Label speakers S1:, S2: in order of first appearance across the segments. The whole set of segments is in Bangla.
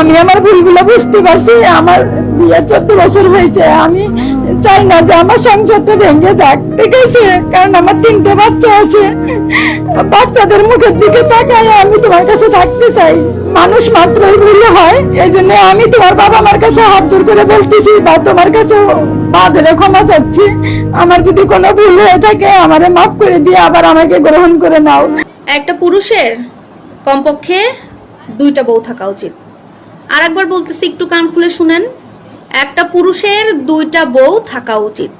S1: আমি আমার ভুলগুলো বুঝতে পারছি, আমার বিয়ে চোদ্দ বছর হয়েছে, আমি চাই না যে আমার সংসারটা ভেঙে যাক, ঠিক আছে? কারণ আমার তিনটে বাচ্চা আছে। বাচ্চাদের মুখের দিকে তাকাই আমি তোমার কাছে থাকতে চাই। মানুষ মাত্রই ভুল হয় এই জন্য আমি তোমার বাবা মার কাছে হাত জোর করে বলতেছি বা তোমার কাছে বাজারে ক্ষমা চাচ্ছি। আমার যদি কোনো ভুল হয়ে থাকে, আমারে মাফ করে দিয়ে আবার আমাকে গ্রহণ করে নাও।
S2: একটা পুরুষের কমপক্ষে দুইটা বউ থাকা উচিত। আর একবার বলতেছি একটু কান খুলে শুনেন। একটা পুরুষের দুইটা বউ থাকা উচিত।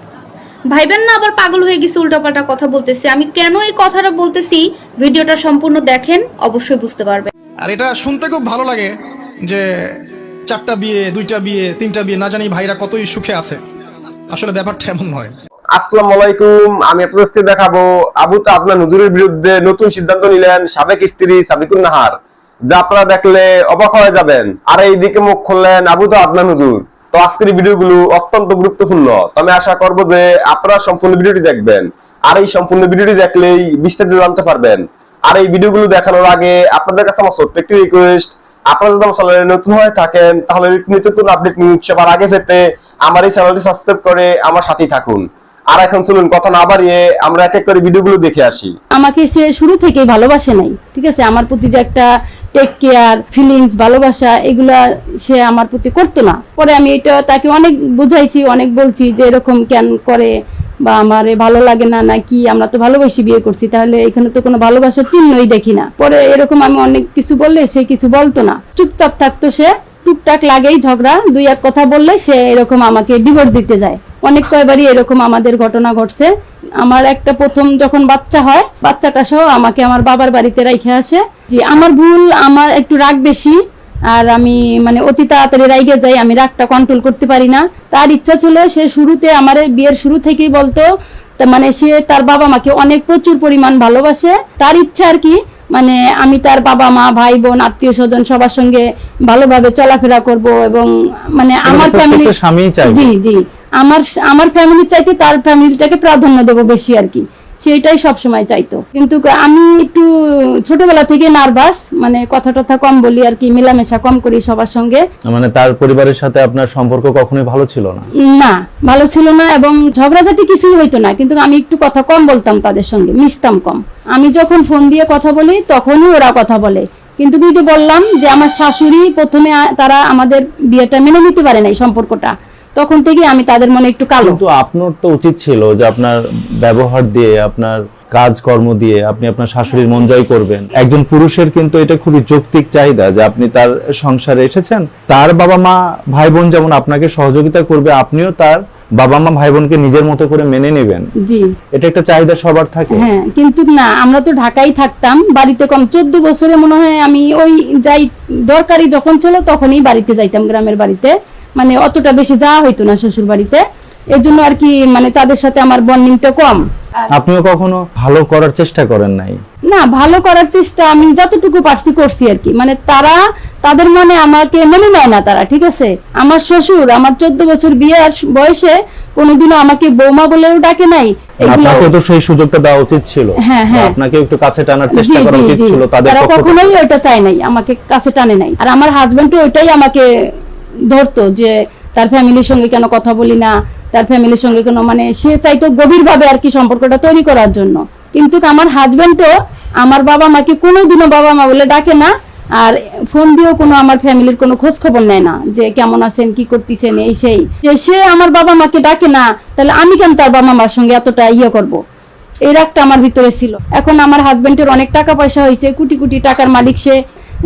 S2: ভাইবেন না আবার পাগল হয়ে গেছে উল্টাপাল্টা কথা বলতেছি। আমি কেন এই কথাটা বলতেছি? ভিডিওটা সম্পূর্ণ দেখেন অবশ্যই বুঝতে পারবেন।
S3: আর এটা শুনতে খুব ভালো লাগে যে চারটা বিয়ে দুইটা বিয়ে তিনটা বিয়ে না জানি ভাইরা কতই সুখে আছে। আসলে ব্যাপারটা এমন নয়।
S4: আসসালামু আলাইকুম আমি প্রস্তুতি দেখাবো আবু তাজমা নজরুলের বিরুদ্ধে নতুন সিদ্ধান্ত নিলেন সাবেক স্ত্রী সাবিকুন নাহার যা আপনারা দেখলে অবাক হয়ে যাবেন। আর এইদিকে মুখ খুললেন আবু তো আদনান হুজুর। তো আজকের ভিডিওগুলো অত্যন্ত গুরুত্বপূর্ণ। আমি আশা করব যে আপনারা সম্পূর্ণ ভিডিওটি দেখবেন। আর এই সম্পূর্ণ ভিডিওটি দেখলেই বিস্তারিত জানতে পারবেন। আর এই ভিডিওগুলো দেখানোর আগে আপনাদের কাছে আমার ছোট্ট একটি রিকোয়েস্ট আপনারা যদি আমার চ্যানেলে নতুন হয়ে থাকেন, তাহলে নিত্য নতুন আপডেট নিউজ সবার আগে পেতে আমার এই চ্যানেলটি সাবস্ক্রাইব করে আমার সাথেই থাকুন। আর এখন চলুন কথা না বাড়িয়ে আমরা এক এক করে ভিডিওগুলো দেখে আসি।
S5: আমাকে সে শুরু থেকেই ভালোবাসে নাই, ঠিক আছে? আমার প্রতি যে একটা টেক কেয়ার ফিলিংস ভালোবাসা, এগুলা সে আমার প্রতি করতো না। পরে আমি এটা তাকে অনেক বুঝাইছি, অনেক বলছি যে এরকম কেন করে বা আমার ভালো লাগে না নাকি আমরা তো ভালোবাসি বিয়ে করছি, তাহলে এখানে তো কোনো ভালোবাসার চিহ্নই দেখি না। পরে এরকম আমি অনেক কিছু বললে সে কিছু বলতো না। চুপচাপ থাকতো সে, টুকটাক লাগেই ঝগড়া, দুই এক কথা বললে সে এরকম আমাকে ডিভোর্স দিতে যায়। অনেক কয়বারই এরকম আমাদের ঘটনা ঘটছে। আমার একটা প্রথম যখন বাচ্চা হয় বাচ্চাটা সহ আমাকে আমার বাবার বাড়িতে রাইখে আসে। যে আমার ভুল আমার একটু রাগ বেশি আর আমি মানে অতি তাড়াতাড়ি রাইগে যাই আমি রাগটা কন্ট্রোল করতে পারি না। তার ইচ্ছা ছিল সে শুরুতে আমার বিয়ের শুরু থেকেই বলতো তা মানে সে তার বাবা মাকে অনেক প্রচুর পরিমাণ ভালোবাসে। তার ইচ্ছা আর কি মানে আমি তার বাবা মা ভাই বোন আত্মীয় স্বজন সবার সঙ্গে ভালোভাবে চলাফেরা করব এবং মানে আমার ফ্যামিলি। জি জি। আমার আমার ফ্যামিলির চাইতে তার ফ্যামিলিটাকে প্রাধান্য দেবো বেশি আর কি। সেটাই সব সময় চাইতো। কিন্তু আমি একটু ছোটবেলা থেকে নার্ভাস মানে কথা টথা কম বলি আর কি মেলামেশা কম করি সবার সঙ্গে।
S6: মানে তার পরিবারের সাথে আপনার সম্পর্ক কখনোই ভালো ছিল না?
S5: না ভালো ছিল না এবং ঝগড়াঝাটি কিছুই হইতো না কিন্তু আমি একটু কথা কম বলতাম তাদের সঙ্গে মিশতাম কম। আমি যখন ফোন দিয়ে কথা বলি তখনই ওরা কথা বলে। কিন্তু তুই যে বললাম যে আমার শাশুড়ি প্রথমে তারা আমাদের বিয়েটা মেনে নিতে পারে নাই সম্পর্কটা। তখন থেকে আমি তাদের মনে একটু কালো।
S6: কিন্তু আপনার তো উচিত ছিল যে আপনার ব্যবহার দিয়ে আপনার কাজকর্ম দিয়ে আপনি আপনার শাশুড়ির মন জয় করবেন। একজন পুরুষের কিন্তু এটা খুবই যৌক্তিক চাহিদা যে আপনি তার সংসারে এসেছেন তার বাবা মা ভাই বোন যেমন আপনাকে সহযোগিতা করবে আপনিও তার বাবা মা ভাই বোনকে নিজের মতো করে মেনে নেবেন।
S5: জি।
S6: এটা একটা চাহিদা সবার থাকে।
S5: হ্যাঁ কিন্তু না আমরা তো ঢাকায় থাকতাম বাড়িতে কম চোদ্দ বছরে মনে হয় আমি ওই যাই দরকারি যখন ছিল তখনই বাড়িতে যাইতাম গ্রামের বাড়িতে। মানে অতটা বেশি যাওয়া হইতো না শ্বশুর বাড়িতে এর জন্য আর কি মানে তাদের সাথে আমার বন্ডিংটা কম।
S6: আপনিও কখনো ভালো করার চেষ্টা করেন নাই?
S5: না ভালো করার চেষ্টা আমি যতটুকু পারছি করছি আর কি। মানে তারা তাদের মনে আমাকে মেনে নেয় না তারা ঠিক আছে? আমার শ্বশুর আমার চোদ্দ বছর বিয়ের বয়সে কোনোদিনও আমাকে বৌমা বলেও ডাকে নাই।
S6: আপনাকে তো সেই সুযোগটা দেওয়া উচিত ছিল।
S5: হ্যাঁ, হ্যাঁ।
S6: আপনাকে একটু কাছে টানার চেষ্টা করা উচিত ছিল তাদের।
S5: কখনোই ওইটা চায় নাই আমাকে কাছে টানে নাই। আর আমার হাজবেন্ডও ওইটাই আমাকে ধরতো যে তার ফ্যামিলির সঙ্গে কেন কথা বলি না, তার ফ্যামিলির সঙ্গে কোনো মানে সে চাইতো গভীরভাবে আর কি সম্পর্কটা তৈরি করার জন্য। কিন্তু আমার হাজবেন্ডও আমার বাবা মাকে কোনোদিনও বাবা মা বলে ডাকে না আর ফোন দিয়েও কোনো আমার ফ্যামিলির কোনো খোঁজ খবর নেয় না যে কেমন আছেন, কি করতেছেন, এই সেই। যে সে আমার বাবা মাকে ডাকে না, তাহলে আমি কেন তার বাবা মার সঙ্গে এতটা ইয়ে করব? এই রাগটা আমার ভিতরে ছিল। এখন আমার হাজবেন্ডের অনেক টাকা পয়সা হয়েছে, কোটি কোটি টাকার মালিক সে,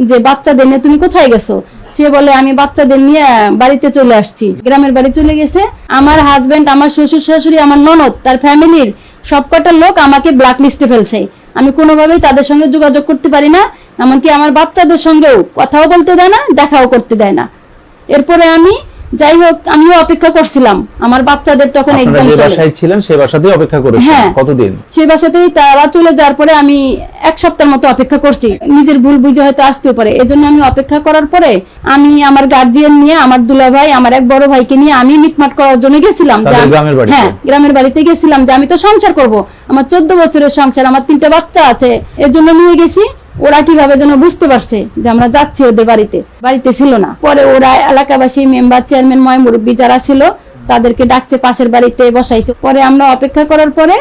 S5: যে বাচ্চাদের নিয়ে তুমি কোথায় গেছো? সে বলে, আমি বাচ্চাদের নিয়ে বাড়িতে চলে আসছি। গ্রামের বাড়ি চলে গেছে। আমার হাজবেন্ড আমার শ্বশুর শাশুড়ি, আমার ননদ, তার ফ্যামিলির সবকটা লোক আমাকে ব্ল্যাক লিস্টে ফেলছে। আমি কোনোভাবেই তাদের সঙ্গে যোগাযোগ করতে পারি না, এমনকি আমার বাচ্চাদের সঙ্গেও কথাও বলতে দেয় না, দেখাও করতে দেয় না। এরপরে আমি যাই হোক আমিও অপেক্ষা করছিলাম। আমার বাচ্চাদের তখন একদম
S6: যে বাসায় ছিলেন সেই বাসাতেই অপেক্ষা করেছেন
S5: হ্যাঁ।
S6: কতদিন?
S5: সে বাসাতেই তারা চলে যাওয়ার পরে আমি এক সপ্তাহের মতো অপেক্ষা করছি। নিজের ভুল বুঝে হয়তো আসতেও পারে। এজন্য আমি অপেক্ষা করার পরে আমি আমার গার্জিয়ান নিয়ে আমার দুলা ভাই আমার এক বড় ভাইকে নিয়ে আমি মিটমাট করার জন্য গেছিলাম? হ্যাঁ গ্রামের বাড়িতে গেছিলাম যে আমি তো সংসার করব। আমার চোদ্দ বছরের সংসার আমার তিনটা বাচ্চা আছে। এর জন্য নিয়ে গেছি।
S7: ওরা কীভাবে যেন বুঝতে পারছে যে আমরা যাচ্ছি ওদের বাড়িতে। বাড়িতে ছিল না। পরে ওরা এলাকাবাসী মেম্বার, চেয়ারম্যান ময় মুরব্বী যারা ছিল, তাদেরকে ডাকছে, পাশের বাড়িতে বসাইছে। পরে আমরা অপেক্ষা করার পরে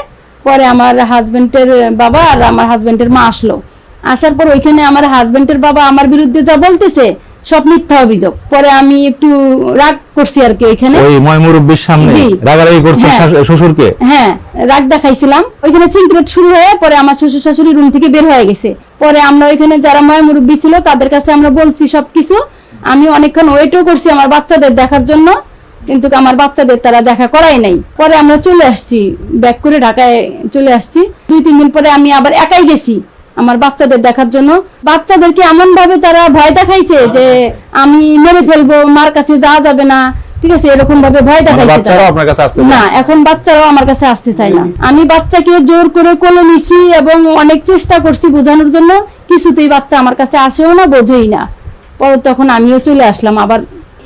S7: পরে আমার হাজবেন্ডের বাবা আর আমার হাজবেন্ডের মা আসলো। আসার পর ওইখানে আমার হাজবেন্ডের বাবা আমার বিরুদ্ধে যা বলতেছে সব মিথ্যা অভিযোগ। পরে আমি একটু রাগ করছি আর কি ওইখানে
S6: ওই ময় মুরব্বীর সামনে রাগারাগি করছেন
S7: হ্যাঁ।
S6: শ্বশুরকে?
S7: হ্যাঁ রাগ দেখাইছিলাম। ওইখানে সিনক্রেট শুরু হয়ে পরে আমার শ্বশুর শাশুড়ি রুম থেকে বের হয়ে গেছে। পরে আমরা ওইখানে যারা ময় মুরব্বী ছিল তাদের কাছে আমরা বলছি সবকিছু। আমি অনেকক্ষণ ওয়েটও করছি আমার বাচ্চাদের দেখার জন্য কিন্তু আমার বাচ্চাদের তারা দেখা করাই নাই। পরে আমরা চলে আসছি ব্যাক করে ঢাকায় চলে আসছি। দুই তিন দিন পরে আমি আবার একাই গেছি। আমার বাচ্চাদের দেখার জন্য। বাচ্চাদেরকে এমন ভাবে তারা ভয় দেখাইছে যে আমি মেরে ফেলব মার কাছে যাওয়া যাবে না। ঠিক আছে এরকম ভাবে ভয়
S6: মানে
S7: দেখাইছে না এখন বাচ্চারাও আমার কাছে আসতে চায় না। আমি বাচ্চাকে জোর করে কোলে নিছি এবং অনেক চেষ্টা করছি বোঝানোর জন্য। কিছুতেই বাচ্চা আমার কাছে আসেও না বোঝেই না। পরে তখন আমিও চলে আসলাম। আবার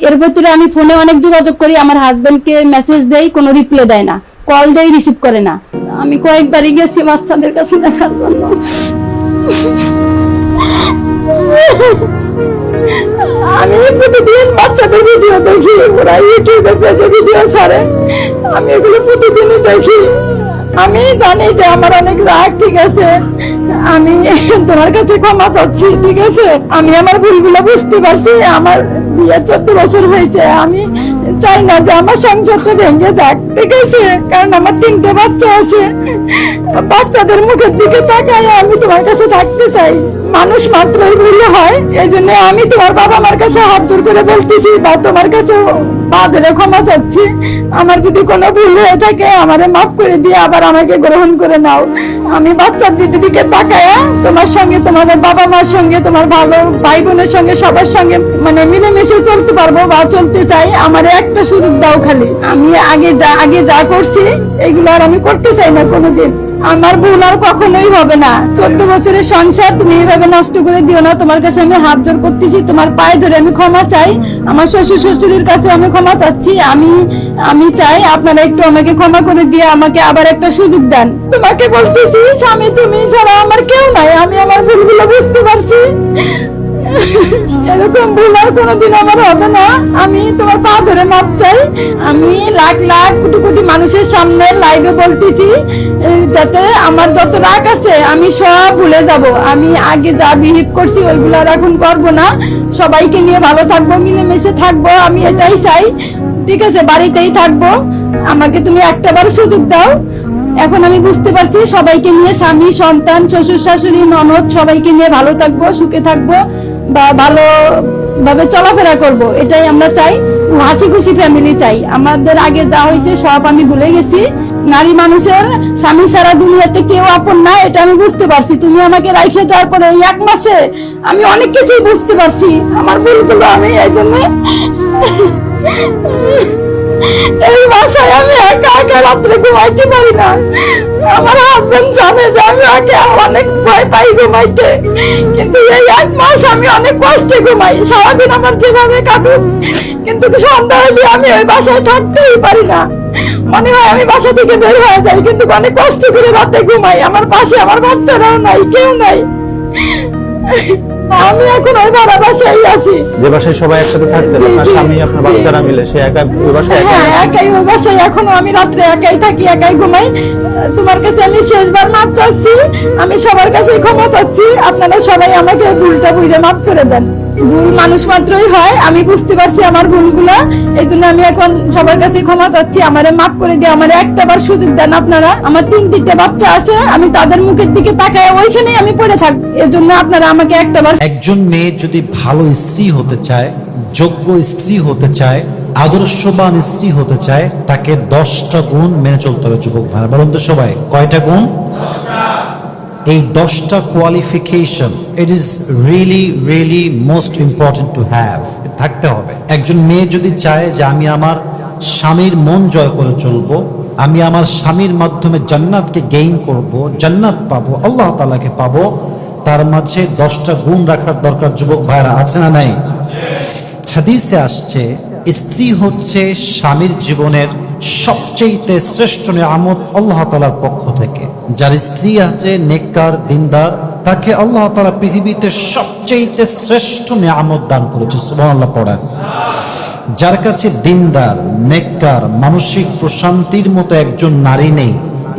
S7: এর ভেতরে আমি ফোনে অনেক যোগাযোগ করি আমার হাজবেন্ডকে মেসেজ দেই কোনো রিপ্লাই দেয় না। কল দেই রিসিভ করে না। আমি কয়েকবারই গেছি বাচ্চাদের কাছে দেখার জন্য।
S5: আমি প্রতিদিন বাচ্চাদের ভিডিও দেখি ওরা ইউটিউবে পেজে ভিডিও ছাড়ে। আমি এগুলো প্রতিদিনই দেখি। আমি জানি যে আমার অনেক রাগ, ঠিক আছে? আমি তোমার কাছে ক্ষমা চাচ্ছি, ঠিক আছে? আমি আমার ভুলগুলো বুঝতে পারছি, আমার বিয়ে চোদ্দ বছর হয়েছে, আমি চাই না যে আমার সংসারটা ভেঙে যাক, ঠিক আছে? কারণ আমার তিনটে বাচ্চা আছে। বাচ্চাদের মুখের দিকে তাকাই আমি তোমার কাছে থাকতে চাই। মানুষ মাত্রই ভুল হয় এই জন্য আমি তোমার বাবা মার কাছে হাত জোর করে বলতেছি বা তোমার কাছে বাজারে ক্ষমা চাচ্ছি। আমার যদি কোনো ভুল হয়ে থাকে, আমারে মাফ করে দিয়ে আবার আমাকে গ্রহণ করে নাও। আমি বাচ্চার দিদি দিকে তাকায় তোমার সঙ্গে, তোমাদের বাবা মার সঙ্গে, তোমার ভালো ভাই বোনের সঙ্গে, সবার সঙ্গে মানে মিলেমিশে চলতে পারব বা চলতে চাই। আমার একটা সুযোগ দাও খালি। আমি আগে যা আগে যা করছি, এগুলো আর আমি করতে চাই না কোনোদিন। আমার ভুল আর কখনোই হবে না। চোদ্দ বছরের সংসার, তুমি এইভাবে নষ্ট করে দিও না। তোমার কাছে আমি হাত জোর করতেছি, তোমার পায়ে ধরে আমি ক্ষমা চাই। আমার শ্বশুর শ্বশুরের কাছে আমি ক্ষমা চাচ্ছি। আমি আমি চাই আপনারা একটু আমাকে ক্ষমা করে দিয়ে আমাকে আবার একটা সুযোগ দেন। তোমাকে বলতেছি, স্বামী, তুমি ছাড়া আমার কেউ নাই। আমি আমার ভুলগুলো বুঝতে পারছি। এরকম ভুল আর কোনোদিন আমার হবে না। আমি তোমার পা ধরে মাপ চাই। আমি লাখ লাখ কোটি কোটি মানুষের সামনে লাইভে বলতেছি যাতে আমার যত রাগ আছে, আমি সব ভুলে যাব। আমি আগে যা বিহেভ করছি, ওইগুলো আর এখন করব না। সবাইকে নিয়ে ভালো থাকব, মিলেমিশে থাকব, আমি এটাই চাই। ঠিক আছে, বাড়িতেই থাকব। আমাকে তুমি একটাবার সুযোগ দাও। এখন আমি বুঝতে পারছি সবাইকে নিয়ে স্বামী, সন্তান, শ্বশুর, শাশুড়ি, ননদ, সবাইকে নিয়ে ভালো থাকব, সুখে থাকব। বা ভালো ভাবে চলাফেরা করব, এটাই আমরা চাই। হাসি খুশি ফ্যামিলি চাই। আমাদের আগে যা হয়েছে সব আমি ভুলে গেছি। নারী মানুষের স্বামী সারা দুনিয়াতে কেউ আপন না, এটা আমি বুঝতে পারছি। তুমি আমাকে রাইখে যাওয়ার পরে এই এক মাসে আমি অনেক কিছুই বুঝতে পারছি। আমার ভুলগুলো আমি এই জন্য এই বাসায় আমি একা একা রাত্রে ঘুমাইতে পারি না। আমার হাজবেন্ড জানে যে আমি একে অনেক ভয় পাই ঘুমাইতে। কিন্তু এই এক মাস আমি অনেক কষ্টে ঘুমাই। সারাদিন আমার যেভাবে কাটুক, কিন্তু সন্ধ্যা হলে আমি ওই বাসায় থাকতেই পারি না। মনে হয় আমি বাসা থেকে বের হয়ে যাই, কিন্তু অনেক কষ্ট করে রাতে ঘুমাই। আমার পাশে আমার বাচ্চারাও নাই, কেউ নাই। আমি এখন ওই ভাড়া বাসায় আছি।
S6: যে বাসায় সবাই একসাথে থাকতেন
S5: জি,
S6: আপনার স্বামী আপনার বাচ্চারা মিলে সে একা ওই বাসায় একা
S5: হ্যাঁ একাই ওই বাসায় এখনও আমি রাত্রে একাই থাকি একাই ঘুমাই। তোমার কাছে আমি শেষবার মাপ চাচ্ছি আমি সবার কাছে ক্ষমা চাচ্ছি। আপনারা সবাই আমাকে ভুলটা বুঝে মাফ করে দেন। ভুল মানুষ মাত্রই হয়, আমি বুঝতে পারছি আমার ভুলগুলো এই জন্য আমি এখন সবার কাছে ক্ষমা চাচ্ছি। আমারে মাফ করে দিয়ে আমার একটা বার সুযোগ দেন আপনারা। আমার তিন তিনটে বাচ্চা আছে, আমি তাদের মুখের দিকে তাকায় ওইখানেই আমি পড়ে থাক, এজন্য আপনারা আমাকে একটা বার
S8: একজন মেয়ে যদি ভালো স্ত্রী হতে চায়, যোগ্য স্ত্রী হতে চায়, আদর্শবান স্ত্রী হতে চায়, তাকে দশটা গুণ মেনে চলতে হবে, যুবক ভাই বলুন তো সবাই, কয়টা গুণ? এই দশটা qualification it is really really most important to have থাকতে হবে। একজন মেয়ে যদি চায় যে আমি আমার স্বামীর মন জয় করে চলবো, আমি আমার স্বামীর মাধ্যমে জান্নাতকে গেইন করব, জান্নাত পাবো, আল্লাহ তালাকে পাবো, তার মাঝে দশটা গুণ রাখার দরকার যুবক ভাইরা আছে না নাই? হাদিসে আসছে, স্ত্রী হচ্ছে স্বামীর জীবনের সবচেয়ে শ্রেষ্ঠ নিয়ামত আল্লাহ তালার পক্ষ থেকে। যার স্ত্রী আছে, নেককার, দিনদার, তাকে আল্লাহ তালা পৃথিবীতে সবচেয়ে শ্রেষ্ঠ নিয়ামত দান করেছে। সুবহানাল্লাহ, পড়েন। যার কাছে দিনদার, নেককার, মানসিক প্রশান্তির মতো একজন নারী নেই,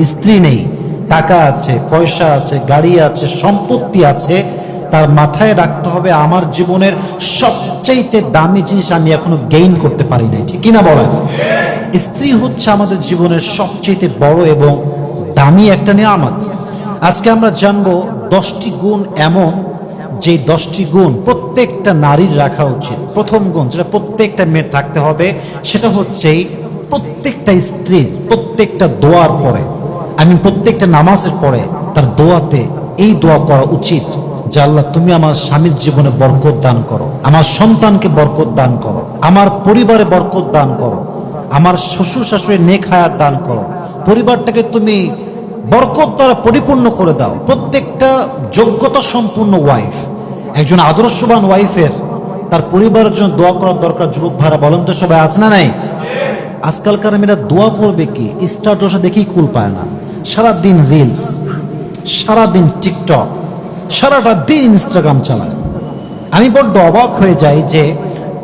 S8: স্ত্রী নেই, টাকা আছে, পয়সা আছে, গাড়ি আছে, সম্পত্তি আছে তার মাথায় রাখতে হবে আমার জীবনের সবচাইতে দামি জিনিস আমি এখনও গেইন করতে পারি নাই। ঠিক কিনা বলেন? স্ত্রী হচ্ছে আমাদের জীবনের সবচেয়ে বড় এবং দামি একটা নিয়ামত। আজকে আমরা জানব দশটি গুণ এমন যে দশটি গুণ প্রত্যেকটা নারীর রাখা উচিত। প্রথম গুণ যেটা প্রত্যেকটা মেয়ের থাকতে হবে, সেটা হচ্ছে প্রত্যেকটা স্ত্রীর প্রত্যেকটা দোয়ার পরে আমি প্রত্যেকটা নামাজের পরে তার দোয়াতে এই দোয়া করা উচিত। যে আল্লাহ, তুমি আমার স্বামীর জীবনে বরকত দান করো, আমার সন্তানকে বরকত দান করো, আমার পরিবারে বরকত দান করো, আমার শ্বশুর শাশুড়ি নেক হায়াত দান করো। পরিবারটাকে তুমি বরকত দ্বারা পরিপূর্ণ করে দাও। প্রত্যেকটা যোগ্যতা সম্পূর্ণ ওয়াইফ একজন আদর্শবান ওয়াইফের তার পরিবারের জন্য দোয়া করার দরকার যুবক ভাড়া বলেন তো সবাই, আছে না নাই? আজকালকার মেয়েরা দোয়া করবে কি? স্টার্টসে দেখেই কুল পায় না। সারাদিন রিলস সারাদিন টিকটক সারাটা দিন ইনস্টাগ্রাম চালায়। আমি বড্ড অবাক হয়ে যাই যে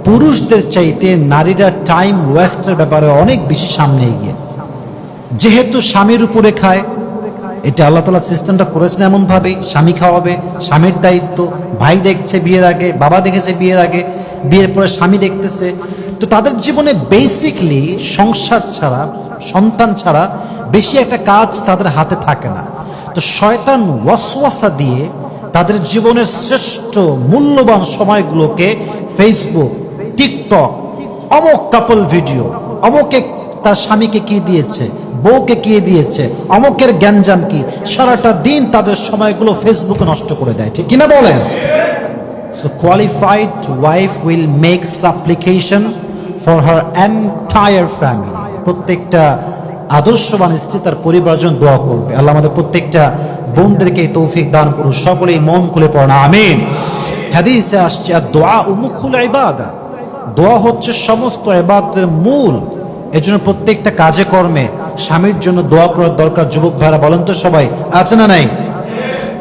S8: পুরুষদের চাইতে নারীরা টাইম ওয়েস্টের ব্যাপারে অনেক বেশি সামনে এগিয়ে। যেহেতু স্বামীর উপরে খায় এটা আল্লাহ তালা সিস্টেমটা করেছেন এমনভাবেই। স্বামী খাওয়াবে, স্বামীর দায়িত্ব, ভাই দেখছে বিয়ের আগে, বাবা দেখেছে বিয়ের আগে, বিয়ের পরে স্বামী দেখতেছে। তো তাদের জীবনে বেসিকলি সংসার ছাড়া, সন্তান ছাড়া বেশি একটা কাজ তাদের হাতে থাকে না। তো শয়তান ওয়াসওয়াসা দিয়ে তাদের জীবনের শ্রেষ্ঠ মূল্যবান সময়গুলোকে ফেসবুক টিকটক অমক কাপল ভিডিও অমকে তার স্বামীকে কি দিয়েছে, বউকে কি দিয়েছে, অমকের গ্যাঞ্জাম কি, সারাটা দিন তাদের সময়গুলো ফেসবুকে নষ্ট করে দেয়, ঠিক কিনা বলেন? So qualified wife will make supplication for her entire family প্রত্যেকটা আদর্শবান স্ত্রী তার পরিবারের জন্য দোয়া করবে। আল্লাহ আমাদের প্রত্যেকটা বোনদেরকে তৌফিক দান করুন। সকলেই মন খুলে পড়া আমিন। হাদিসে আসছে আর দোয়া উমুখুল ইবাদা। দোয়া হচ্ছে সমস্ত এবাদের মূল। এজন্য প্রত্যেকটা কাজে কর্মে স্বামীর জন্য দোয়া করার দরকার যুবক ভাইরা, বলেন তো সবাই। আছে না নাই?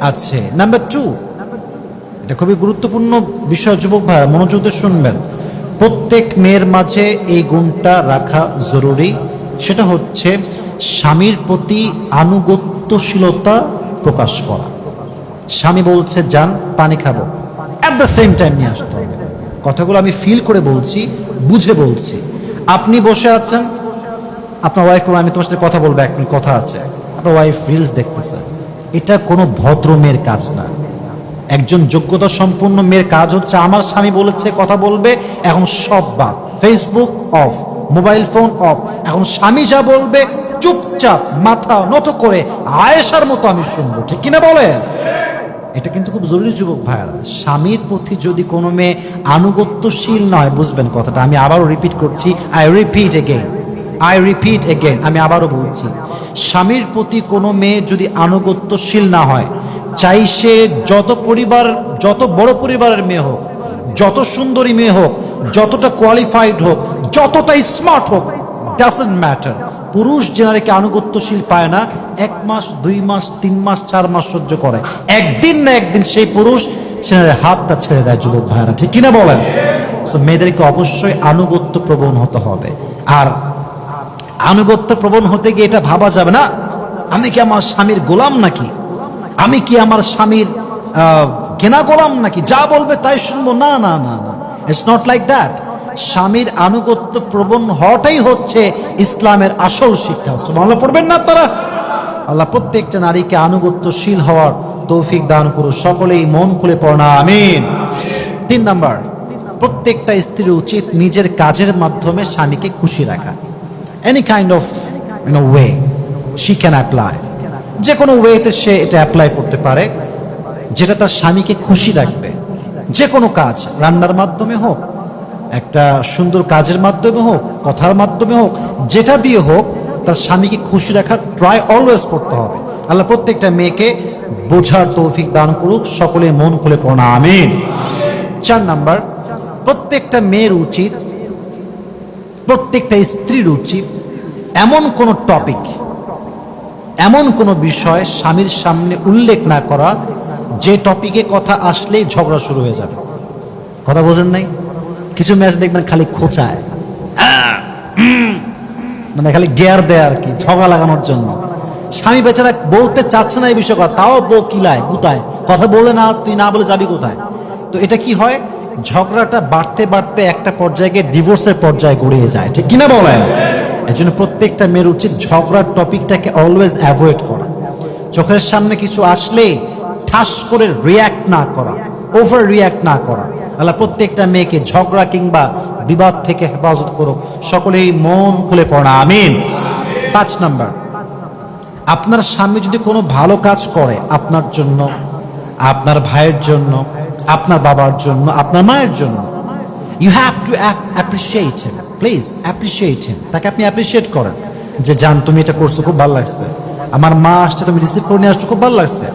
S8: আছে। নাম্বার টু এটা খুবই গুরুত্বপূর্ণ বিষয় যুবক ভাইরা, মনোযোগ দিয়ে শুনবেন। প্রত্যেক মেয়ের মাঝে এই গুণটা রাখা জরুরি। সেটা হচ্ছে স্বামীর প্রতি আনুগত্যশীলতা প্রকাশ করা। স্বামী বলছে, যান, পানি খাব। অ্যাট দ্য সেম টাইম নিয়ে আসতে হবে। কথাগুলো আমি ফিল করে বলছি, বুঝে বলছি। আপনি বসে আছেন, আপনার ওয়াইফ আমি তোমার সাথে কথা বলব, এক কথা আছে। আপনার ওয়াইফ রিলস দেখতেছে। এটা কোনো ভদ্র মেয়ের কাজ না। একজন যোগ্যতা সম্পূর্ণ মেয়ের কাজ হচ্ছে, আমার স্বামী বলেছে, কথা বলবে, এখন সব বাদ। Facebook off mobile phone off এখন স্বামী যা বলবে চুপচাপ মাথা নত করে আয়েশার মতো আমি শুনব। ঠিক কিনা বলেন? এটা কিন্তু খুব জরুরি যুবক ভাইয়ারা। স্বামীর প্রতি যদি কোনো মেয়ে আনুগত্যশীল নয়, বুঝবেন কথাটা। আমি আবারও রিপিট করছি। I repeat again I repeat again আমি আবারও বলছি। স্বামীর প্রতি কোনো মেয়ে যদি আনুগত্যশীল না হয়, চাই সে যত পরিবার, যত বড় পরিবারের মেয়ে হোক, যত সুন্দরী মেয়ে হোক, যতটা কোয়ালিফাইড হোক, যতটা স্মার্ট হোক ডাজেন্ট ম্যাটার পুরুষ যে নারীকে আনুগত্যশীল পায় না, এক মাস, দুই মাস, তিন মাস, চার মাস সহ্য করে। একদিন না একদিন সেই পুরুষ, সে হাতটা ছেড়ে দেয় যুবক ভাইরা ঠিক কিনা বলেন? সো মেয়েদেরকে অবশ্যই আনুগত্য প্রবণ হতে হবে। আর আনুগত্য প্রবণ হতে গিয়ে এটা ভাবা যাবে না, আমি কি আমার স্বামীর গোলাম নাকি? আমি কি আমার স্বামীর কেনা গোলাম নাকি? যা বলবে তাই শুনব? না না না না। ইটস নট লাইক দ্যাট স্বামীর আনুগত্য প্রবণ হওয়াটাই হচ্ছে ইসলামের আসল শিক্ষা। সুবহানাল্লাহ, পড়বেন না আপনারা? আল্লাহ প্রত্যেকটা নারীকে আনুগত্যশীল হওয়ার তৌফিক দান করুন সকলেই মন খুলে পড়না, আমিন। তিন নাম্বার, প্রত্যেকটা স্ত্রীর উচিত নিজের কাজের মাধ্যমে স্বামীকে খুশি রাখা। Any kind of you know way she can apply যে কোনো ওয়েতে সে এটা অ্যাপ্লাই করতে পারে, যেটা তার স্বামীকে খুশি রাখবে। যে কোনো কাজ, রান্নার মাধ্যমে হোক একটা সুন্দর কাজের মাধ্যমে হোক, কথার মাধ্যমে হোক, যেটা দিয়ে হোক, তার স্বামীকে খুশি রাখার ট্রাই অলওয়েজ করতে হবে। আল্লাহ প্রত্যেকটা মেয়েকে বোঝার তৌফিক দান করুক সকলে মন খুলে পড়া আমিন। চার নাম্বার, প্রত্যেকটা মেয়ের উচিত, প্রত্যেকটা স্ত্রীর উচিত এমন কোনো টপিক এমন কোনো বিষয় স্বামীর সামনে উল্লেখ না করা, যে টপিকে কথা আসলেই ঝগড়া শুরু হয়ে যাবে। কথা বোঝেন নাই? কিছু ম্যাচ দেখবেন খালি খোঁচায়। মানে খালি গিয়ার দেয় আর কি, ঝগড়া লাগানোর জন্য। স্বামী বেচারা বলতে চাচ্ছে না এই বিষয় কথা, তাও বউ কিলায় কোথায়? কথা বলে না, তুই না বলে যাবি কোথায়? তো এটা কি হয়? ঝগড়াটা বাড়তে বাড়তে একটা পর্যায়ে ডিভোর্সের পর্যায়ে গড়িয়ে যায়, ঠিক কিনা বলেন? এই জন্য প্রত্যেকটা মেয়ের উচিত ঝগড়ার টপিকটাকে অলওয়েজ অ্যাভয়েড করা। চোখের সামনে কিছু আসলেই ঠাস করে রিয়াক্ট না করা। ওভার রিয়াক্ট না করা। আল্লাহ প্রত্যেকটা মেয়েকে ঝগড়া কিংবা বিবাদ থেকে হেফাজত করুক। সকলেই মন খুলে পড়া আমিন। পাঁচ নাম্বার, আপনার স্বামী যদি কোনো ভালো কাজ করে আপনার জন্য, আপনার ভাইয়ের জন্য, আপনার বাবার জন্য, আপনার মায়ের জন্য you have to appreciate him please appreciate him তাকে আপনি অ্যাপ্রিসিয়েট করেন যে, জান, তুমি এটা করছ, খুব ভালো লাগছে। আমার মা আসছে, তুমি রিসিভ করে নিয়ে আসছো, খুব ভালো লাগছে।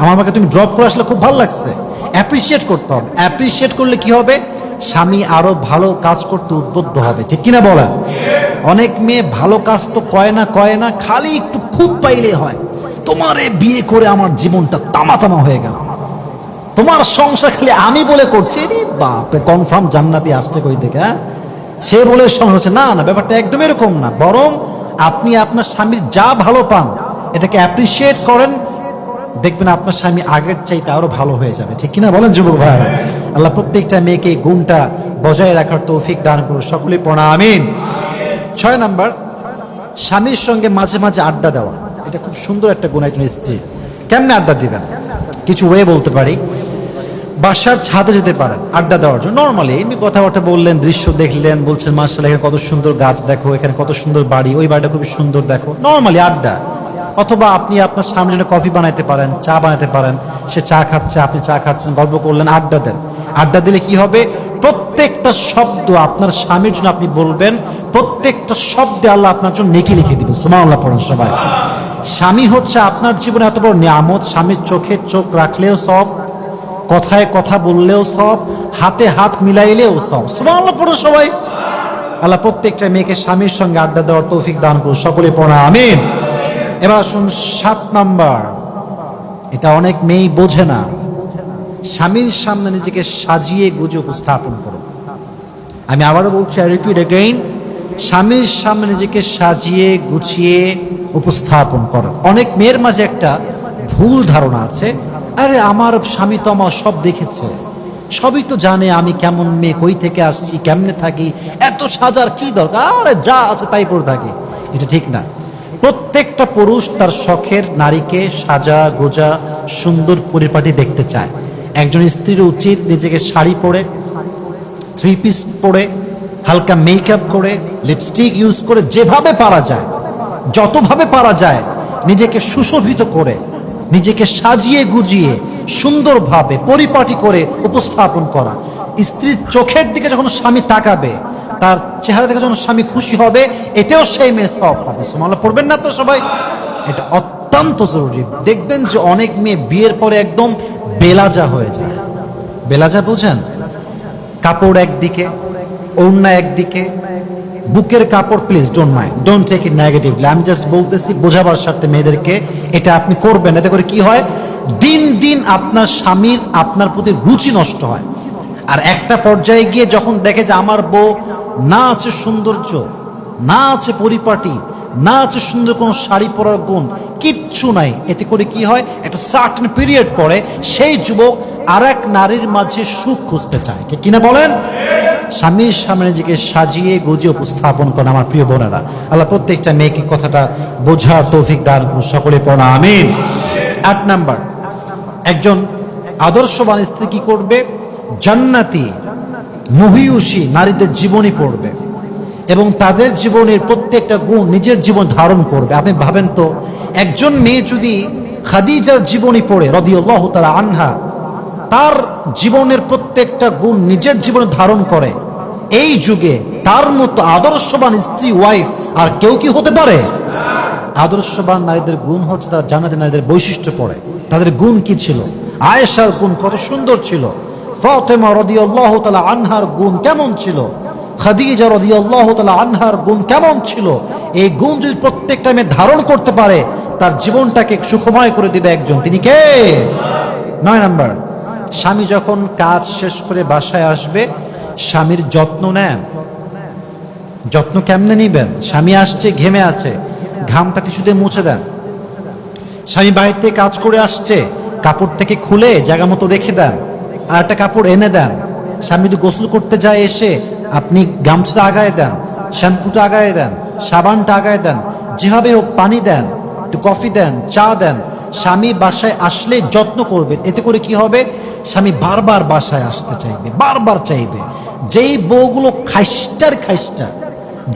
S8: আমার মাকে তুমি ড্রপ করে আসলে খুব ভালো লাগছে। অ্যাপ্রিসিয়েট করতে হবে। অ্যাপ্রিসিয়েট করলে কি হবে? স্বামী আরও ভালো কাজ করতে উদ্বুদ্ধ হবে। ঠিক কিনা বলেন? অনেক মেয়ে ভালো কাজ তো কয় না কয় না, খালি একটু খুদ পাইলে হয়। তোমারে বিয়ে করে আমার জীবনটা তামা তামা হয়ে গেল। তোমার সংসার খালি আমি বলে করছি। রে বাপরে কনফার্ম জান্নাতি আসছে কই থেকে হ্যাঁ? সে বলে সংসার হচ্ছে, না না, ব্যাপারটা একদম এরকম না। বরং আপনি আপনার স্বামীর যা ভালো পান, এটাকে অ্যাপ্রিসিয়েট করেন দেখবেন আপনার স্বামী আগের চাইতে আরও ভালো হয়ে যাবে। ঠিক কিনা বলেন যুবক ভাইরা আল্লাহ প্রত্যেকটা মেয়েকে গুণটা বজায় রাখার তৌফিক দান করুন। সকলে পড়া, আমিন। ছয় নাম্বার, স্বামীর সঙ্গে মাঝে মাঝে আড্ডা দেওয়া। এটা খুব সুন্দর একটা গুণ একজন স্ত্রী। কেমনে আড্ডা দিবেন? কিছু ওয়ে বলতে পারি। বাসার ছাদে যেতে পারেন, আড্ডা দেওয়ার জন্য। নর্মালি এমনি কথাবার্তা বললেন, দৃশ্য দেখলেন, বলছেন মার্শাল এখানে কত সুন্দর গাছ দেখো, এখানে কত সুন্দর বাড়ি, ওই বাড়িটা খুবই সুন্দর দেখো। নর্মালি আড্ডা। অথবা আপনি আপনার সামনে কফি বানাইতে পারেন, চা বানাতে পারেন, সে চা খাচ্ছে, আপনি চা খাচ্ছেন, গল্প করলেন, আড্ডা দেন। আড্ডা দিলে কি হবে? প্রত্যেকটা শব্দ আপনার স্বামীর জন্য আপনি বলবেন, প্রত্যেকটা শব্দে আল্লাহ আপনার জন্য নেকি লিখে দিবেন। সুমা আল্লাহ পড়েন সবাই। স্বামী হচ্ছে আপনার জীবনে এত বড় নিয়ামত, স্বামীর চোখে চোখ রাখলেও সব, কথায় কথা বললেও সব, হাতে হাত মিলাইলেও সব। সুবহানাল্লাহ পড়ো সবাই। আল্লাহ প্রত্যেকটা মেয়েকে স্বামীর সঙ্গে আড্ডা দেওয়ার তৌফিক দান করুন। সকলে পড়া আমিন। এবার আসুন সাত নাম্বার। এটা অনেক মেয়েই বোঝে না। স্বামীর সামনে নিজেকে সাজিয়ে গুজে উপস্থাপন করো আমি আবারও বলছি আই রিপিট এগেইন স্বামীর সামনে নিজেকে সাজিয়ে, গুছিয়ে উপস্থাপন করেন। অনেক মেয়ের মাঝে একটা ভুল ধারণা আছে। আরে, আমার স্বামী তো আমার সব দেখেছে। সবই তো জানে আমি কেমন মেয়ে, কই থেকে আসছি, কেমনে থাকি, এত সাজার কি দরকার? আরে, যা আছে তাই পরে থাকি। এটা ঠিক না। প্রত্যেকটা পুরুষ তার শখের নারীকে সাজা, গোজা, সুন্দর পরিপাটি দেখতে চায়। একজন স্ত্রীর উচিত নিজেকে শাড়ি পরে থ্রি পিস পরে, হালকা মেকআপ করে লিপস্টিক ইউজ করে যেভাবে পারা যায়, যতভাবে পারা যায়, নিজেকে সুশোভিত করে, নিজেকে সাজিয়ে গুজিয়ে, সুন্দরভাবে পরিপাটি করে উপস্থাপন করা। স্ত্রীর চোখের দিকে যখন স্বামী তাকাবে তার চেহারা দেখে যখন স্বামী খুশি হবে এতেও সেই মেয়ে সব পাবে সুমাল্লাহ পড়বেন না তো সবাই? এটা অত্যন্ত জরুরি। দেখবেন যে অনেক মেয়ে বিয়ের পরে একদম বেলাজা হয়ে যায়। বেলাজা বোঝেন? কাপড় একদিকে, ওড়না একদিকে, বুকের কাপড় please don't mind don't take it negatively আমি জাস্ট বলতেছি, বোঝাবার স্বার্থে মেয়েদেরকে এটা আপনি করবেন এতে করে কি হয়? দিন দিন আপনার স্বামীর, আপনার প্রতি রুচি নষ্ট হয়। আর একটা পর্যায়ে গিয়ে যখন দেখে যে আমার বউ না আছে সৌন্দর্য, না আছে পরিপাটি, না আছে সুন্দর কোনো শাড়ি পরার গুণ, কিচ্ছু নাই। এতে করে কি হয়? একটা সার্টেন পিরিয়ড পরে সেই যুবক আর এক নারীর মাঝে সুখ খুঁজতে চায়। ঠিক কিনা বলেন? স্বামীর সামনে নিজেকে সাজিয়ে গুজিয়ে উপস্থাপন করেন আমার প্রিয় বোনেরা। আল্লাহ প্রত্যেকটা মেয়েকে কথাটা বোঝার তৌফিক দান সকলে পড়া আমিন। আট নাম্বার, একজন আদর্শবান স্ত্রী কি করবে? জান্নাতি মহিয়সী নারীদের জীবনী পড়বে এবং তাদের জীবনের প্রত্যেকটা গুণ নিজের জীবন ধারণ করবে। আপনি ভাবেন তো, একজন মেয়ে যদি খাদিজার জীবনী পড়ে, রদিয়াল্লাহু তারা আনহা, তার জীবনের প্রত্যেকটা গুণ নিজের জীবনে ধারণ করে, এই যুগে তার মতো আদর্শবান স্ত্রী ওয়াইফ আর কেউ কি হতে পারে? আদর্শবান নারীদের গুণ হচ্ছে তার জানাতে নারীদের বৈশিষ্ট্য পড়ে। তাদের গুণ কি ছিল? আয়েশার গুণ কত সুন্দর ছিল। ফাতেমা রদিয়াল্লাহু তাআলা আনহার গুণ কেমন ছিল? খাদিজা রদিয়াল্লাহু তাআলা আনহার গুণ কেমন ছিল? এই গুণ যদি প্রত্যেকটা মেয়ে ধারণ করতে পারে, তার জীবনটাকে সুখময় করে দিবে একজন। তিনি কে? নয় নাম্বার, স্বামী যখন কাজ শেষ করে বাসায় আসবে, স্বামীর যত্ন নেন। যত্ন কেমনে নিবেন? স্বামী আসছে, ঘেমে আছে, ঘামটা টিস্যু দিয়ে মুছে দেন। স্বামী বাইরে থেকে কাজ করে আসছে, কাপড় থেকে খুলে জায়গা মতো রেখে দেন। আর একটা কাপড় এনে দেন। স্বামী যদি গোসল করতে যায় এসে আপনি গামছাটা আগায় দেন, শ্যাম্পুটা আগায় দেন, সাবানটা আগায় দেন যেভাবে হোক পানি দেন, একটু কফি দেন, চা দেন, স্বামী বাসায় আসলে যত্ন করবে। এতে করে কি হবে? স্বামী বারবার বাসায় আসতে চাইবে, বারবার চাইবে। যেই বউগুলো খাইস্টার খাইস্টা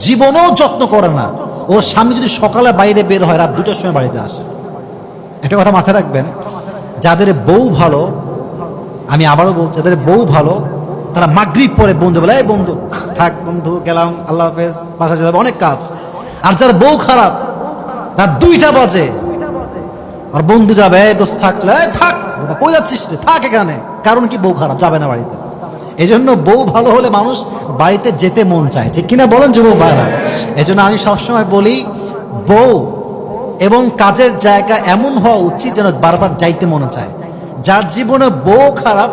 S8: জীবনেও যত্ন করে না ওর স্বামী যদি সকালে বাইরে বের হয়, রাত দুটোর সময় বাড়িতে আসে। একটা কথা মাথায় রাখবেন, যাদের বউ ভালো আমি আবারও বলছি যাদের বউ ভালো তারা মাগরিব পরে বন্ধু বলে এই বন্ধু থাক বন্ধু গেলাম আল্লাহ হাফেজ বাসা যেতে হবে, অনেক কাজ। আর যার বউ খারাপ না দুইটা বাজে। আর বন্ধু যাবে এই দোস্ত থাক চলে এই থাক কই যাচ্ছিস রে? থাক এখানে। কারণ কি বউ খারাপ যাবে না বাড়িতে। এই জন্য বউ ভালো হলে মানুষ বাড়িতে যেতে মন চায় ঠিক কিনা বলেন যে বউ ভাইরা? এই জন্য আমি সবসময় বলি বউ এবং কাজের জায়গা এমন হওয়া উচিত যেন বারবার যাইতে মনে চায়। যার জীবনে বউ খারাপ,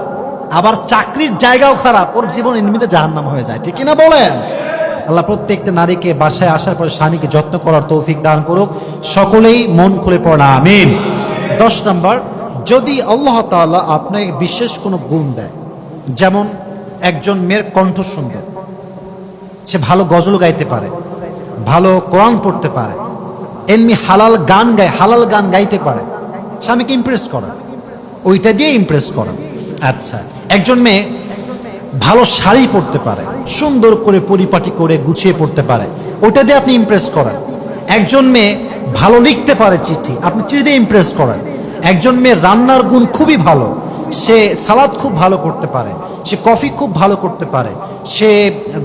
S8: আবার চাকরির জায়গাও খারাপ, ওর জীবন এমনিতে জাহান্নাম হয়ে যায়। ঠিক কিনা বলেন? আল্লাহ প্রত্যেকটা নারীকে বাসায় আসার পর স্বামীকে যত্ন করার তৌফিক দান করুক। সকলেই মন খুলে পড়া আমিন। দশ নম্বর, যদি আল্লাহ তাআলা আপনাকে বিশেষ কোনো গুণ দেয়, যেমন একজন মেয়ের কণ্ঠ সুন্দর সে ভালো গজল গাইতে পারে, ভালো কোরআন পড়তে পারে, এমনি হালাল গান গায়, হালাল গান গাইতে পারে, স্বামীকে ইমপ্রেস করা ওইটা দিয়ে ইমপ্রেস করা। আচ্ছা একজন মেয়ে ভালো শাড়ি পরতে পারে, সুন্দর করে পরিপাটি করে গুছিয়ে পড়তে পারে ওটা দিয়ে আপনি ইমপ্রেস করেন। একজন মেয়ে ভালো লিখতে পারে চিঠি, আপনি চিঠি দিয়ে ইমপ্রেস করেন। একজন মেয়ে রান্নার গুণ খুবই ভালো, সে সালাদ খুব ভালো করতে পারে, সে কফি খুব ভালো করতে পারে, সে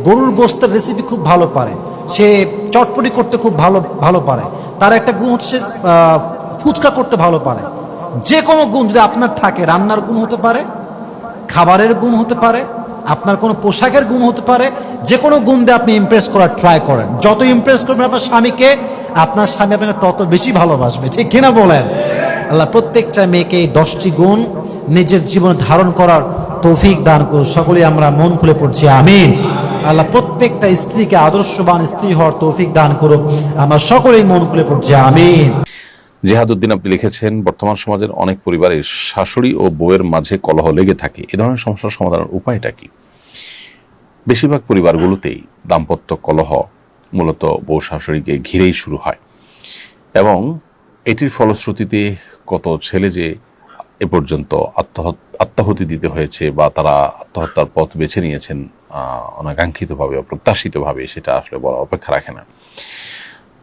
S8: গরুর গোস্তের রেসিপি খুব ভালো পারে, সে চটপটি করতে খুব ভালো ভালো পারে, তার একটা গুণ হচ্ছে ফুচকা করতে ভালো পারে। যে কোনো গুণ যদি আপনার থাকে, রান্নার গুণ হতে পারে, খাবারের গুণ হতে পারে, আপনার কোনো পোশাকের গুণ হতে পারে যে কোনো গুণ দিয়ে আপনি ইমপ্রেস করার ট্রাই করেন। যত ইমপ্রেস করবেন আপনার স্বামীকে, আপনার স্বামী আপনাকে তত বেশি ভালোবাসবে। ঠিক কিনা বলেন? আল্লাহ প্রত্যেকটা মেয়েকে এই দশটি গুণ নিজের জীবনে ধারণ করার তৌফিক দান করুন। সকলেই আমরা মন খুলে পড়ছি, আমিন। আল্লাহ প্রত্যেকটা স্ত্রীকে আদর্শবান স্ত্রী হওয়ার তৌফিক দান করুক। আমরা সকলেই মন খুলে পড়ছি, আমিন।
S9: জেহাদুদ্দিন আপনি লিখেছেন, বর্তমান সমাজের অনেক পরিবারে শাশুড়ি ও বউয়ের মাঝে কলহ লেগে থাকে। এ ধরনের সমস্যার সমাধানের উপায়টা কি? বেশিরভাগ পরিবারগুলোতেই দাম্পত্য কলহ মূলত বউ শাশুড়িকে ঘিরেই শুরু হয়। এবং এটির ফলশ্রুতিতে কত ছেলে যে এ পর্যন্ত আত্মহত দিতে হয়েছে বা তারা আত্মহত্যার পথ বেছে নিয়েছেন অনাকাঙ্ক্ষিতভাবে, অপ্রত্যাশিতভাবে, সেটা আসলে বলার অপেক্ষা রাখে না।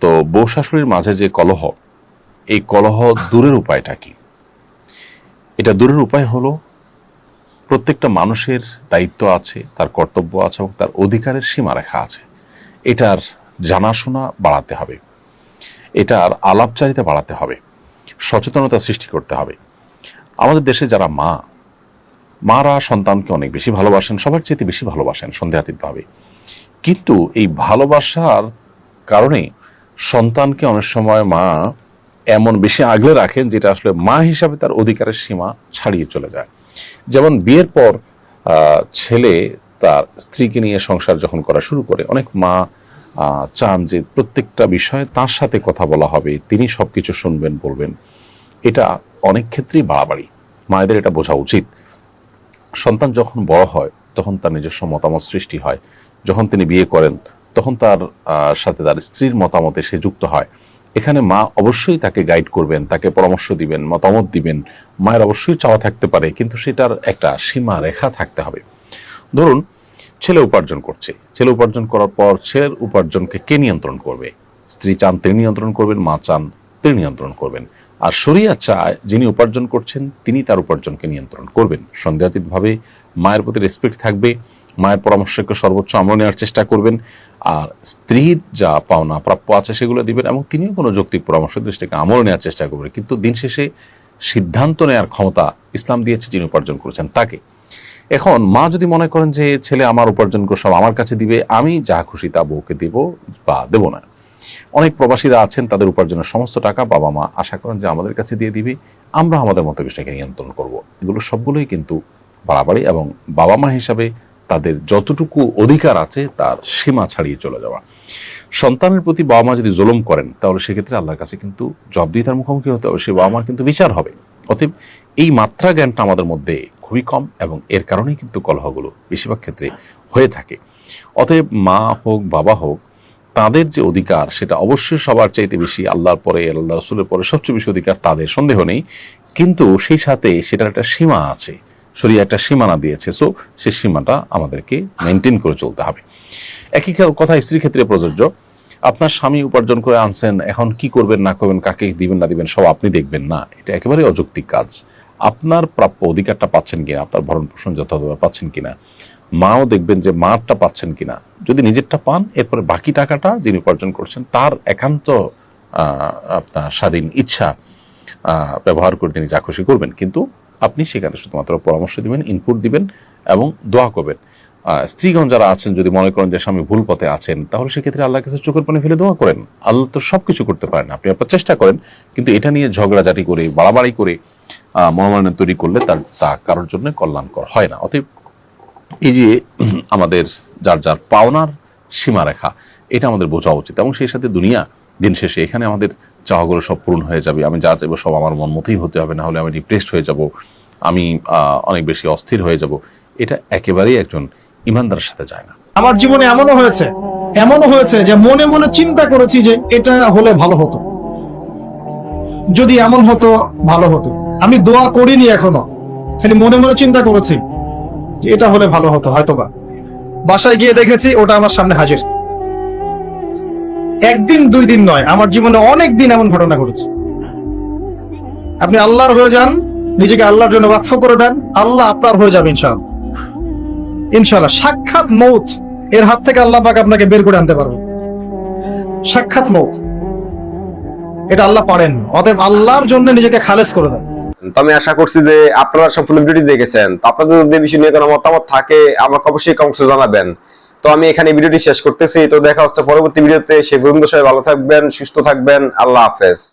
S9: তো বউ শাশুড়ির মাঝে যে কলহ এই কলহ দূরের উপায়টা কি? এটা দূরের উপায় হলো প্রত্যেকটা মানুষের দায়িত্ব আছে, তার কর্তব্য আছে এবং তার অধিকারের সীমারেখা আছে। এটার জানাশোনা বাড়াতে হবে। এটার আলাপচারিতা বাড়াতে হবে। সচেতনতা সৃষ্টি করতে হবে। আমাদের দেশে যারা মা, মারা সন্তানকে অনেক বেশি ভালোবাসেন, সবার চেয়ে বেশি ভালোবাসেন সন্দেহাতীতভাবে। কিন্তু এই ভালোবাসার কারণে সন্তানকে অনেক সময় মা এমন বেশি আগলে রাখেন যেটা আসলে মা হিসাবে তার অধিকারের সীমা ছাড়িয়ে চলে যায়। যেমন বিয়ের পর ছেলে তার স্ত্রীকে নিয়ে সংসার যখন করা শুরু করে, অনেক মা চান যে প্রত্যেকটা বিষয়ে তার সাথে কথা বলা হবে, তিনি সবকিছু শুনবেন, বলবেন। এটা অনেক ক্ষেত্রেই বাড়াবাড়ি। মায়েদের এটা বোঝা উচিত। সন্তান যখন বড় হয়, তখন তার নিজস্ব মতামত সৃষ্টি হয়। যখন তিনি বিয়ে করেন, তখন তার সাথে তার স্ত্রীর মতামতে সে যুক্ত হয়। এখানে মা অবশ্যই তাকে গাইড করবেন, তাকে পরামর্শ দিবেন, মতামত দিবেন। মায়ের অবশ্যই চাওয়া থাকতে পারে, কিন্তু সেটার একটা সীমা রেখা থাকতে হবে। ধরুন, ছেলে উপার্জন করছে। ছেলে উপার্জন করার পর ছেলের উপার্জনকে কে নিয়ন্ত্রণ করবে? স্ত্রী চান, তিনি নিয়ন্ত্রণ করবেন, মা চান, তিনি নিয়ন্ত্রণ করবেন। আর শরিয়া চায়, যিনি উপার্জন করছেন, তিনি তার উপার্জনকে নিয়ন্ত্রণ করবেন। সন্দেহাতীতভাবে মায়ের প্রতি রেসপেক্ট থাকবে, মায়ের পরামর্শকে সর্বোচ্চ আমল নেওয়ার চেষ্টা করবেন। আর স্ত্রীর যা পাওনা, প্রাপ্য আছে সেগুলো দিবেন এবং তিনিও কোনো যৌক্তিক পরামর্শ, দৃষ্টিকে আমল নেওয়ার চেষ্টা করবেন। কিন্তু দিন শেষে সিদ্ধান্ত নেওয়ার ক্ষমতা ইসলাম দিয়েছে যিনি উপার্জন করেছেন তাকে। এখন মা যদি মনে করেন যে, ছেলে আমার উপার্জন করে সব আমার কাছে দিবে, আমি যা খুশি তা বউকে দিব বা দেব না। অনেক প্রবাসীরা আছেন, তাদের উপার্জনের সমস্ত টাকা বাবা মা আশা করেন যে, আমাদের কাছে দিয়ে দিবে, আমরা আমাদের মতো বিষয়কে নিয়ন্ত্রণ করব। এগুলো সবগুলোই কিন্তু বাড়াবাড়ি এবং বাবা মা হিসাবে তাদের যতটুকু অধিকার আছে, তার সীমা ছাড়িয়ে চলে যাওয়া। সন্তানের প্রতি বাবা মা যদি জুলুম করেন, তাহলে সেক্ষেত্রে আল্লাহর কাছে কিন্তু জবাবদিহিতার মুখোমুখি হতে হবে, সে বাবা মার কিন্তু বিচার হবে। অতএব এই মাত্রা জ্ঞানটা আমাদের মধ্যে খুবই কম এবং এর কারণেই কিন্তু কলহগুলো বেশিরভাগ ক্ষেত্রে হয়ে থাকে। অতএব মা হোক, বাবা হোক, তাদের যে অধিকার, সেটা অবশ্যই সবার চাইতে বেশি আল্লাহর পরে আল্লাহ রসুলের পরে সবচেয়ে বেশি অধিকার তাদের, সন্দেহ নেই। কিন্তু সেই সাথে সেটার একটা সীমা আছে। শরীর একটা সীমানা দিয়েছে সো সেই সীমাটা আমাদেরকে মেনটেন করে চলতে হবে। একই কথা স্ত্রীর ক্ষেত্রে প্রযোজ্য। আপনার স্বামী উপার্জন করে আনছেন, এখন কি করবেন, না করবেন, কাকে দিবেন, না দিবেন, সব আপনি দেখবেন না, এটা একেবারে অযৌক্তিক কাজ। আপনার প্রাপ্য অধিকারটা পাচ্ছেন কিনা, আপনার ভরণ পোষণ যথাযথভাবে পাচ্ছেন কিনা, মাও দেখবেন যে মারটা পাচ্ছেন কিনা। যদি নিজেরটা পান, এরপরে বাকি টাকাটা যিনি উপার্জন করছেন, তার একান্ত আপনার স্বাধীন ইচ্ছা ব্যবহার করে তিনি খুশি করবেন। কিন্তু আপনি সেখানে শুধুমাত্র পরামর্শ দিবেন ইনপুট দিবেন এবং দোয়া করবেন। স্ত্রীগণ যারা আছেন যদি মনে করেন যে স্বামী ভুল পথে আছেন তাহলে সেক্ষেত্রে আল্লাহর কাছে চোখের পানি ফেলে দোয়া করেন। আল্লাহ তো সবকিছু করতে পারেন আপনি আপনার চেষ্টা করেন কিন্তু এটা নিয়ে ঝগড়াঝাটি করে বাড়াবাড়ি করে আহ, মনোমালিন্য তৈরি করলে তার তা কারোর জন্য কল্যাণকর হয় না। অতএব এই যে আমাদের যার যার পাওনার সীমারেখা এটা আমাদের বোঝা উচিত এবং সেই সাথে দুনিয়া দিন শেষে। এখানে আমাদের চাওয়াগুলো সব পূরণ হয়ে যাবে, আমি যা চাইব সব আমার মন মতোই হতে হবে না হলে আমি ডিপ্রেসড হয়ে যাব, আমি অনেক বেশি অস্থির হয়ে যাব। এটা একেবারেই একজন ইমানদারের সাথে যায় না।
S3: আমার জীবনে এমনও হয়েছে এমনও হয়েছে যে মনে মনে চিন্তা করেছি যে এটা হলে ভালো হতো। যদি এমন হতো, ভালো হতো। আমি দোয়া করিনি এখনও, খালি মনে মনে চিন্তা করেছি যে এটা হলে ভালো হতো, হয়তোবা। বাসায় গিয়ে দেখেছি, ওটা আমার সামনে হাজির। একদিন, দুই দিন নয়, আমার জীবনে অনেক দিন এমন ঘটনা ঘটেছে। আপনি আল্লাহর হয়ে যান, নিজেকে আল্লাহর জন্য বাক্ফ করে দেন, আল্লাহ আপনার হয়ে যাবে ইনশাআল্লাহ। ইনশাআল্লাহ, সাক্ষাৎ মৌত, এর হাত থেকে আল্লাহ পাক আপনাকে বের করে আনতে পারবে। সাক্ষাৎ মৌত, এটা আল্লাহ পারেন অতএব আল্লাহর জন্য নিজেকে খালেজ করে দেন।
S4: তো আমি আশা করছি যে আপনারা সম্পূর্ণ ভিডিওটি দেখেছেন। তো আপনাদের যদি বিষয় নিয়ে কোনো মতামত থাকে, আমাকে অবশ্যই কমেন্টসে জানাবেন। তো আমি এখানে ভিডিওটি শেষ করতেছি। তো দেখা হচ্ছে পরবর্তী ভিডিওতে। সে পর্যন্ত সবাই ভালো থাকবেন, সুস্থ থাকবেন। আল্লাহ হাফেজ।